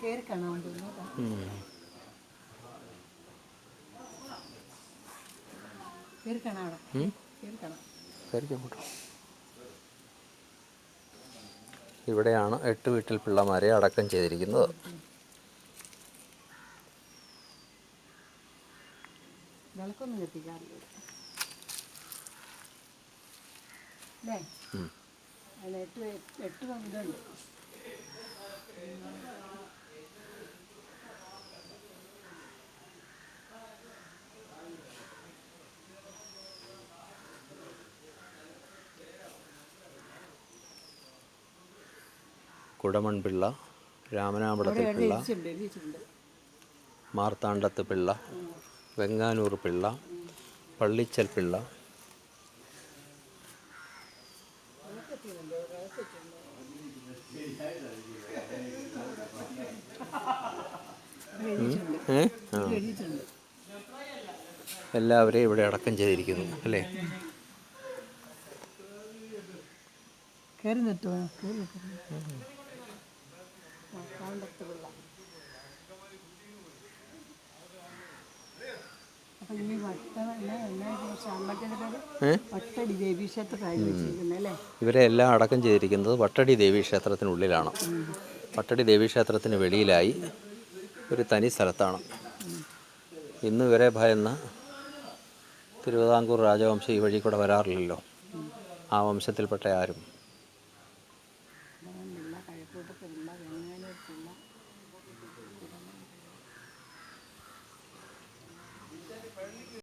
കയറി കാണാൻ തോന്നുന്നു കേട്ടോ. ഉം. കയറി കാണാം അവിടെ. കയറി കാണാം. ഇവിടെയാണ് എട്ട് വീട്ടിൽ പിള്ളമാരെ അടക്കം ചെയ്തിരിക്കുന്നത്. വിളക്കൊന്നും കത്തിക്കാറില്ല. അല്ലേ? എട്ട് എട്ട് ഇതുണ്ട് കുടമൺപിള്ള രാമനാമ്പടത്തിൽ പിള്ള മാർത്താണ്ഡത്ത് പിള്ള വെങ്ങാനൂർ പിള്ള പള്ളിച്ചൽ പിള്ള എല്ലാവരെയും ഇവിടെ അടക്കം ചെയ്തിരിക്കുന്നു അല്ലേ? കയറി നിൽക്കുവാ അപ്പം വട്ട വട്ടടി ദേവീ അല്ലേ ഇവരെ എല്ലാം അടക്കം ചെയ്തിരിക്കുന്നത് വട്ടടി ദേവീക്ഷേത്രത്തിനുള്ളിലാണ് വട്ടടി ദേവീക്ഷേത്രത്തിന് വെളിയിലായി ഒരു തനി സ്ഥലത്താണ്. ഇന്ന് ഇവരെ ഭയന്ന് തിരുവിതാംകൂർ രാജവംശം ഈ വഴി കൂടെ വരാറില്ലല്ലോ. ആ വംശത്തിൽപ്പെട്ട ആരും.